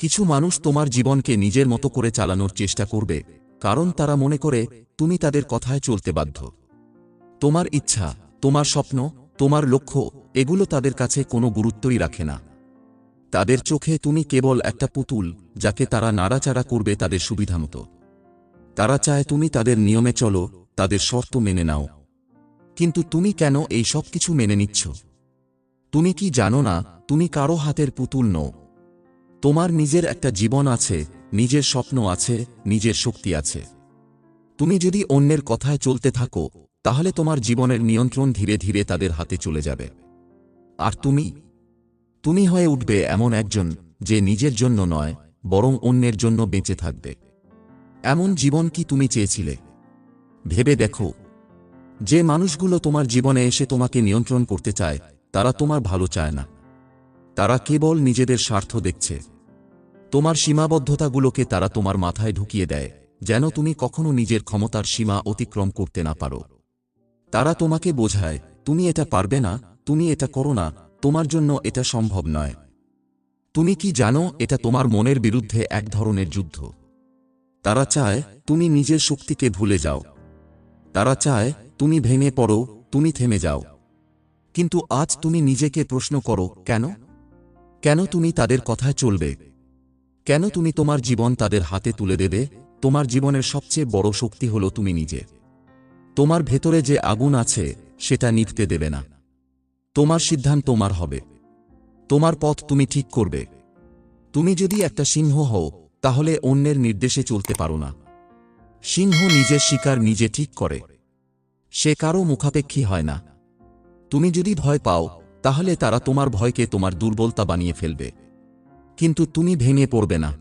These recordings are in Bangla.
কিছু মানুষ তোমার জীবনকে নিজের মতো করে চালানোর চেষ্টা করবে, কারণ তারা মনে করে, তুমি তাদের কথায় চলতে বাধ্য। তোমার ইচ্ছা, তোমার স্বপ্ন, তোমার লক্ষ্য, এগুলো তাদের কাছে কোনো গুরুত্বই রাখে না। তাদের চোখে তুমি কেবল একটা পুতুল, যাকে তারা নাড়াচাড়া করবে তাদের সুবিধামতো তারা চায় তুমি তাদের নিয়মে চলো, তাদের শর্ত মেনে নাও। কিন্তু তুমি কেন এই সব কিছু মেনে নিচ্ছ? তুমি কি জানো না, তুমি কারও হাতের পুতুল নও। তোমার নিজের একটা জীবন আছে, নিজের স্বপ্ন আছে, নিজের শক্তি আছে। তুমি যদি অন্যের কথায় চলতে থাকো, তাহলে তোমার জীবনের নিয়ন্ত্রণ ধীরে ধীরে তাদের হাতে চলে যাবে। আর তুমি? তুমি হয়ে উঠবে এমন একজন যে নিজের জন্য নয়, বরং অন্যের জন্য বেঁচে থাকবে। এমন জীবন কি তুমি চেয়েছিলে? ভেবে দেখো। যে মানুষগুলো তোমার জীবনে এসে তোমাকে নিয়ন্ত্রণ করতে চায়, তারা তোমার ভালো চায় না। তারা কেবল নিজেদের স্বার্থ দেখছে। তোমার সীমাবদ্ধতাগুলোকে তারা তোমার মাথায় ঢুকিয়ে দেয়, যেন তুমি কখনো নিজের ক্ষমতার সীমা অতিক্রম করতে না পারো। তারা তোমাকে বোঝায়, তুমি এটা পারবে না, তুমি এটা করো না, তোমার জন্য এটা সম্ভব নয়। তুমি কি জানো, এটা তোমার মনের বিরুদ্ধে এক ধরনের যুদ্ধ। তারা চায়, তুমি নিজের শক্তিকে ভুলে যাও। তারা চায়, তুমি ভেঙে পড়ো, তুমি থেমে যাও। কিন্তু আজ তুমি নিজেকে প্রশ্ন করো, কেন? কেন তুমি তাদের কথায় চলবে? কেন তুমি তোমার জীবন তাদের হাতে তুলে দেবে? তোমার জীবনের সবচেয়ে বড় শক্তি হল তুমি নিজে। তোমার ভেতরে যে আগুন আছে, সেটা নিভতে দেবে না। তোমার সিদ্ধান্ত তোমার হবে। তোমার পথ তুমি ঠিক করবে। তুমি যদি একটা সিংহ হও, তাহলে অন্যের নির্দেশে চলতে পারো না। সিংহ নিজের শিকার নিজে ঠিক করে। সে কারও মুখাপেক্ষী হয় না। তুমি যদি ভয় পাও, তাহলে তারা তোমার ভয়কে তোমার দুর্বলতা বানিয়ে ফেলবে। কিন্তু তুমি ভেঙে পড়বে না।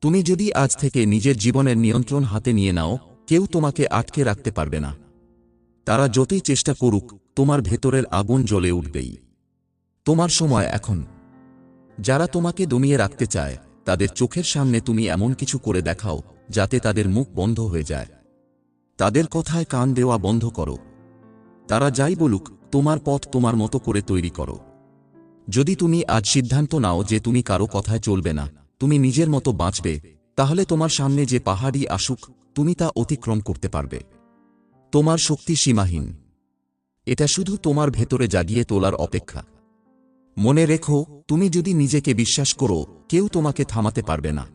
তুমি যদি আজ থেকে নিজের জীবনের নিয়ন্ত্রণ হাতে নিয়ে নাও, কেউ তোমাকে আটকে রাখতে পারবে না। তারা যতই চেষ্টা করুক, তোমার ভেতরের আগুন জ্বলে উঠবেই। তোমার সময় এখন। যারা তোমাকে দমিয়ে রাখতে চায়, তাদের চোখের সামনে তুমি এমন কিছু করে দেখাও, যাতে তাদের মুখ বন্ধ হয়ে যায়। তাদের কথায় কান দেওয়া বন্ধ করো। তারা যাই বলুক, তোমার পথ তোমার মতো করে তৈরি করো। যদি তুমি আজ সিদ্ধান্ত নাও যে তুমি কারও কথায় চলবে না, তুমি নিজের মতো বাঁচবে, তাহলে তোমার সামনে যে পাহাড়ি আসুক, তুমি তা অতিক্রম করতে পারবে। তোমার শক্তি সীমাহীন। এটা শুধু তোমার ভেতরে জাগিয়ে তোলার অপেক্ষা। মনে রেখো, তুমি যদি নিজেকে বিশ্বাস করো, কেউ তোমাকে থামাতে পারবে না।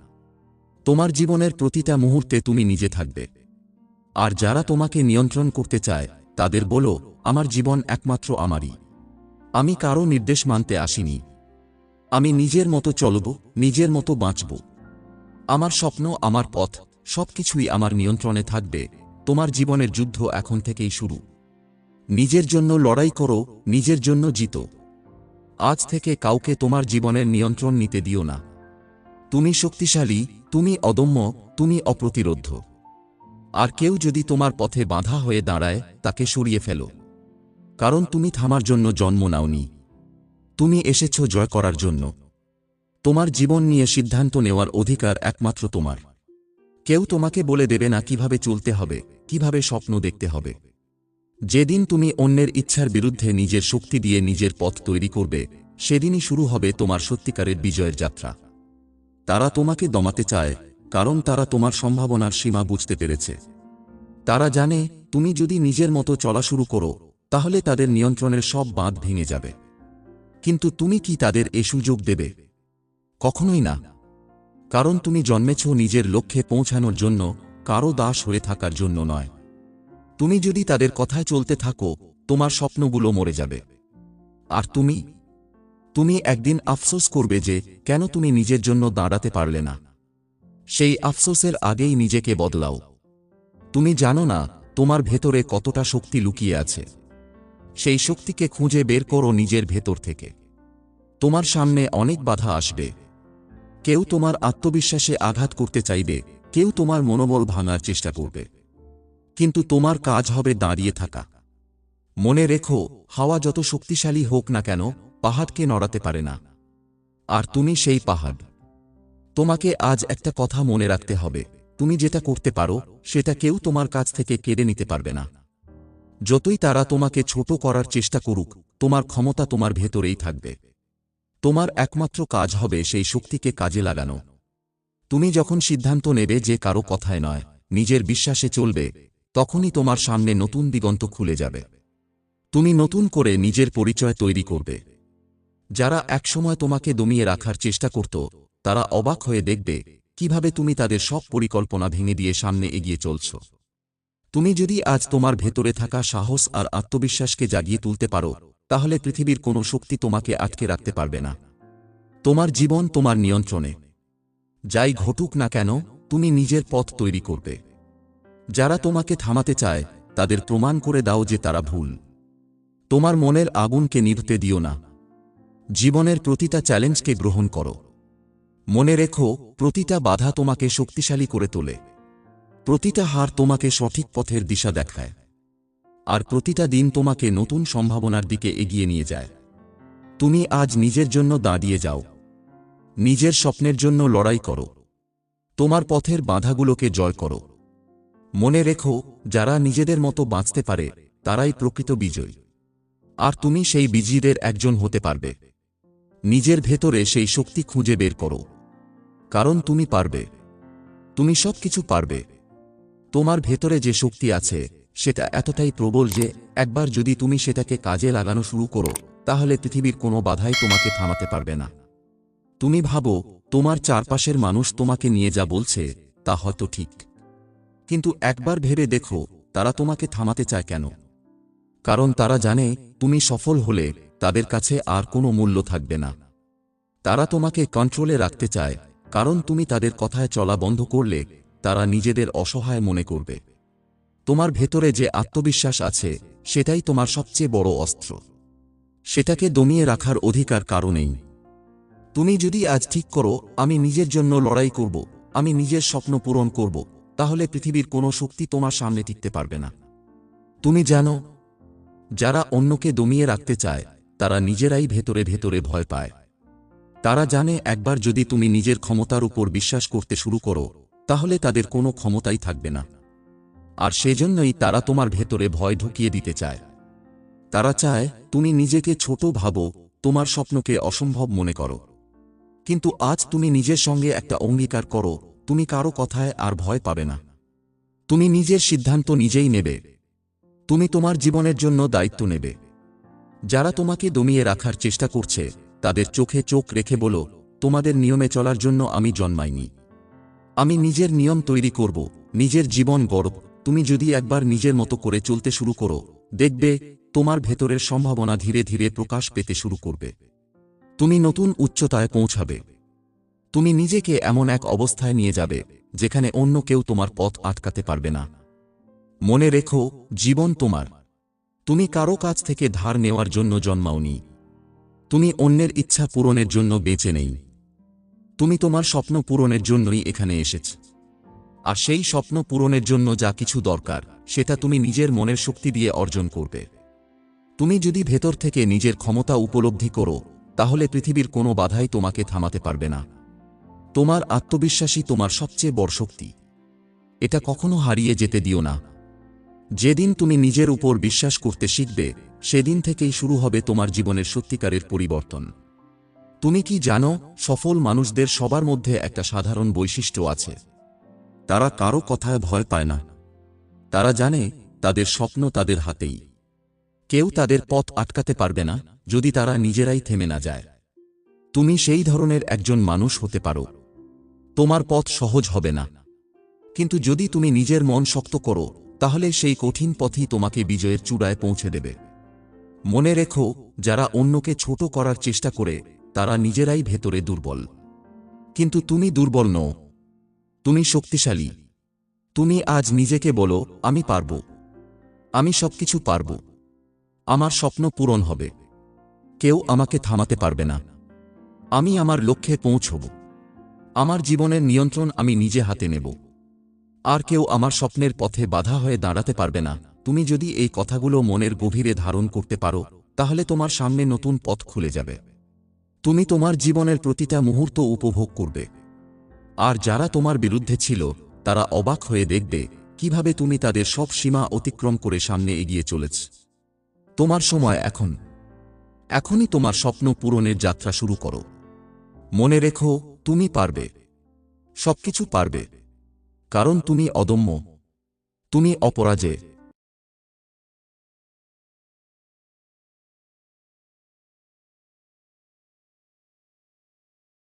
তোমার জীবনের প্রতিটা মুহূর্তে তুমি নিজে থাকবে। আর যারা তোমাকে নিয়ন্ত্রণ করতে চায়, তাদের বলো, আমার জীবন একমাত্র আমারই। আমি কারও নির্দেশ মানতে আসিনি। আমি নিজের মতো চলব, নিজের মতো বাঁচব। আমার স্বপ্ন, আমার পথ, সবকিছুই আমার নিয়ন্ত্রণে থাকবে। তোমার জীবনের যুদ্ধ এখন থেকেই শুরু। নিজের জন্য লড়াই করো, নিজের জন্য জিতো। আজ থেকে কাউকে তোমার জীবনের নিয়ন্ত্রণ নিতে দিও না। তুমি শক্তিশালী, তুমি অদম্য, তুমি অপ্রতিরোধ্য। আর কেউ যদি তোমার পথে বাধা হয়ে দাঁড়ায়, তাকে সরিয়ে ফেলো। কারণ তুমি থামার জন্য জন্ম নাওনি। তুমি এসেছ জয় করার জন্য। তোমার জীবন নিয়ে সিদ্ধান্ত নেওয়ার অধিকার একমাত্র তোমার। কেউ তোমাকে বলে দেবে না কীভাবে চলতে হবে, কীভাবে স্বপ্ন দেখতে হবে। যেদিন তুমি অন্যের ইচ্ছার বিরুদ্ধে নিজের শক্তি দিয়ে নিজের পথ তৈরি করবে, সেদিনই শুরু হবে তোমার সত্যিকারের বিজয়ের যাত্রা। তারা তোমাকে দমাতে চায়, কারণ তারা তোমার সম্ভাবনার সীমা বুঝতে পেরেছে। তারা জানে, তুমি যদি নিজের মতো চলা শুরু করো তাহলে তাদের নিয়ন্ত্রণের সব বাঁধ ভেঙে যাবে। কিন্তু তুমি কি তাদের এ সুযোগ দেবে? কখনোই না। কারণ তুমি জন্মেছ নিজের লক্ষ্যে পৌঁছানোর জন্য কারও দাস হয়ে থাকার জন্য নয়। তুমি যদি তাদের কথায় চলতে থাকো, তোমার স্বপ্নগুলো মরে যাবে। আর তুমি? তুমি একদিন আফসোস করবে যে কেন তুমি নিজের জন্য দাঁড়াতে পারলে না। সেই আফসোসের আগেই নিজেকে বদলাও। তুমি জানো না তোমার ভেতরে কতটা শক্তি লুকিয়ে আছে। সেই শক্তিকে খুঁজে বের করো নিজের ভেতর থেকে। তোমার সামনে অনেক বাধা আসবে। কেউ তোমার আত্মবিশ্বাসে আঘাত করতে চাইবে, কেউ তোমার মনোবল ভাঙার চেষ্টা করবে। কিন্তু তোমার কাজ হবে দাঁড়িয়ে থাকা। মনে রেখো, হাওয়া যত শক্তিশালী হোক না কেন, পাহাড়কে নড়াতে পারে না। আর তুমি সেই পাহাড়। তোমাকে আজ একটা কথা মনে রাখতে হবে। তুমি যেটা করতে পারো, সেটা কেউ তোমার কাছ থেকে কেড়ে নিতে পারবে না। যতই তারা তোমাকে ছোট করার চেষ্টা করুক, তোমার ক্ষমতা তোমার ভেতরেই থাকবে। তোমার একমাত্র কাজ হবে সেই শক্তিকে কাজে লাগানো। তুমি যখন সিদ্ধান্ত নেবে যে কারও কথায় নয়, নিজের বিশ্বাসে চলবে, তখনই তোমার সামনে নতুন দিগন্ত খুলে যাবে। তুমি নতুন করে নিজের পরিচয় তৈরি করবে। যারা একসময় তোমাকে দমিয়ে রাখার চেষ্টা করত, তারা অবাক হয়ে দেখবে, কীভাবে তুমি তাদের সব পরিকল্পনা ভেঙে দিয়ে সামনে এগিয়ে চলছ। তুমি যদি আজ তোমার ভেতরে থাকা সাহস আর আত্মবিশ্বাসকে জাগিয়ে তুলতে পারো, তাহলে পৃথিবীর কোনো শক্তি তোমাকে আটকে রাখতে পারবে না। তোমার জীবন তোমার নিয়ন্ত্রণে। যাই ঘটুক না কেন, তুমি নিজের পথ তৈরি করবে। যারা তোমাকে থামাতে চায়, তাদের প্রমাণ করে দাও যে তারা ভুল। তোমার মনের আগুনকে নিভতে দিও না। জীবনের প্রতিটা চ্যালেঞ্জকে গ্রহণ করো। মনে রেখো, প্রতিটা বাধা তোমাকে শক্তিশালী করে তোলে। প্রতিটা হার তোমাকে সঠিক পথের দিশা দেখায়। আর প্রতিটা দিন তোমাকে নতুন সম্ভাবনার দিকে এগিয়ে নিয়ে যায়। তুমি আজ নিজের জন্য দাঁড়িয়ে যাও। নিজের স্বপ্নের জন্য লড়াই করো। তোমার পথের বাধাগুলোকে জয় করো। মনে রেখো, যারা নিজেদের মতো বাঁচতে পারে, তারাই প্রকৃত বিজয়ী। আর তুমি সেই বিজয়ীদের একজন হতে পারবে। নিজের ভেতরে সেই শক্তি খুঁজে বের করো। কারণ তুমি পারবে। তুমি সব কিছু পারবে। তোমার ভেতরে যে শক্তি আছে, সেটা এতটাই প্রবল যে, একবার যদি তুমি সেটাকে কাজে লাগানো শুরু করো, তাহলে পৃথিবীর কোনো বাধাই তোমাকে থামাতে পারবে না। তুমি ভাবো, তোমার চারপাশের মানুষ তোমাকে নিয়ে যা বলছে, তা হয়তো ঠিক। কিন্তু একবার ভেবে দেখো, তারা তোমাকে থামাতে চায় কেন? কারণ তারা জানে, তুমি সফল হলে তাদের কাছে আর কোনো মূল্য থাকবে না। তারা তোমাকে কন্ট্রোলে রাখতে চায়, কারণ তুমি তাদের কথায় চলা বন্ধ করলে তারা নিজেদের অসহায় মনে করবে। তোমার ভেতরে যে আত্মবিশ্বাস আছে, সেটাই তোমার সবচেয়ে বড় অস্ত্র। সেটাকে দমিয়ে রাখার অধিকার কারণেই তুমি যদি আজ ঠিক করো, আমি নিজের জন্য লড়াই করব, আমি নিজের স্বপ্ন পূরণ করব, তাহলে পৃথিবীর কোনো শক্তি তোমার সামনে টিকতে পারবে না। তুমি জানো, যারা অন্যকে দমিয়ে রাখতে চায়, তারা নিজেরাই ভেতরে ভেতরে ভয় পায়। তারা জানে একবার যদি তুমি নিজের ক্ষমতার উপর বিশ্বাস করতে শুরু করো তাহলে তাদের কোনো ক্ষমতাই থাকবে না। আর সেজন্যই তারা তোমার ভেতরে ভয় ঢুকিয়ে দিতে চায়। তারা চায়, তুমি নিজেকে ছোট ভাবো, তোমার স্বপ্নকে অসম্ভব মনে করো। কিন্তু আজ তুমি নিজের সঙ্গে একটা অঙ্গীকার করো, তুমি কারও কথায় আর ভয় পাবে না। তুমি নিজের সিদ্ধান্ত নিজেই নেবে। তুমি তোমার জীবনের জন্য দায়িত্ব নেবে। যারা তোমাকে দমিয়ে রাখার চেষ্টা করছে, তাদের চোখে চোখ রেখে বলো, তোমাদের নিয়মে চলার জন্য আমি জন্মাইনি। আমি নিজের নিয়ম তৈরি করব, নিজের জীবন গর্ব তুমি যদি একবার নিজের মতো করে চলতে শুরু করো, দেখবে, তোমার ভেতরের সম্ভাবনা ধীরে ধীরে প্রকাশ পেতে শুরু করবে। তুমি নতুন উচ্চতায় পৌঁছাবে। তুমি নিজেকে এমন এক অবস্থায় নিয়ে যাবে, যেখানে অন্য কেউ তোমার পথ আটকাতে পারবে না। মনে রেখো, জীবন তোমার। তুমি কারও কাছ থেকে ধার নেওয়ার জন্য জন্মাওনি। তুমি অন্যের ইচ্ছা পূরণের জন্য বেঁচে নেই। তুমি তোমার স্বপ্ন পূরণের জন্যই এখানে এসেছ। আর সেই স্বপ্ন পূরণের জন্য যা কিছু দরকার, সেটা তুমি নিজের মনের শক্তি দিয়ে অর্জন করবে। তুমি যদি ভেতর থেকে নিজের ক্ষমতা উপলব্ধি করো, তাহলে পৃথিবীর কোনো বাধাই তোমাকে থামাতে পারবে না। তোমার আত্মবিশ্বাসী তোমার সবচেয়ে বড় শক্তি। এটা কখনো হারিয়ে যেতে দিও না। যেদিন তুমি নিজের উপর বিশ্বাস করতে শিখবে, সেদিন থেকেই শুরু হবে তোমার জীবনের সত্যিকারের পরিবর্তন। তুমি কি জানো, সফল মানুষদের সবার মধ্যে একটা সাধারণ বৈশিষ্ট্য আছে। তারা কারও কথায় ভয় পায় না। তারা জানে, তাদের স্বপ্ন তাদের হাতেই। কেউ তাদের পথ আটকাতে পারবে না, যদি তারা নিজেরাই থেমে না যায়। তুমি সেই ধরনের একজন মানুষ হতে পারো। তোমার পথ সহজ হবে না। কিন্তু যদি তুমি নিজের মন শক্ত করো, তাহলে সেই কঠিন পথই তোমাকে বিজয়ের চূড়ায় পৌঁছে দেবে। মনে রেখো, যারা অন্যকে ছোট করার চেষ্টা করে তারা নিজেরাই ভেতরে দুর্বল। কিন্তু তুমি দুর্বল নও। তুমি শক্তিশালী। তুমি আজ নিজেকে বলো, আমি পারব। আমি সবকিছু পারব। আমার স্বপ্ন পূরণ হবে। কেউ আমাকে থামাতে পারবে না। আমি আমার লক্ষ্যে পৌঁছব। আমার জীবনের নিয়ন্ত্রণ আমি নিজে হাতে নেব। আর কেউ আমার স্বপ্নের পথে বাধা হয়ে দাঁড়াতে পারবে না। তুমি যদি এই কথাগুলো মনের গভীরে ধারণ করতে পারো, তাহলে তোমার সামনে নতুন পথ খুলে যাবে। তুমি তোমার জীবনের প্রতিটা মুহূর্ত উপভোগ করবে। আর যারা তোমার বিরুদ্ধে ছিল, তারা অবাক হয়ে দেখবে কীভাবে তুমি তাদের সব সীমা অতিক্রম করে সামনে এগিয়ে চলেছ। তোমার সময় এখন। এখনই তোমার স্বপ্ন পূরণের যাত্রা শুরু করো। মনে রেখো, তুমি পারবে। সবকিছু পারবে। কারণ তুমি অদম্য। তুমি অপরাজে।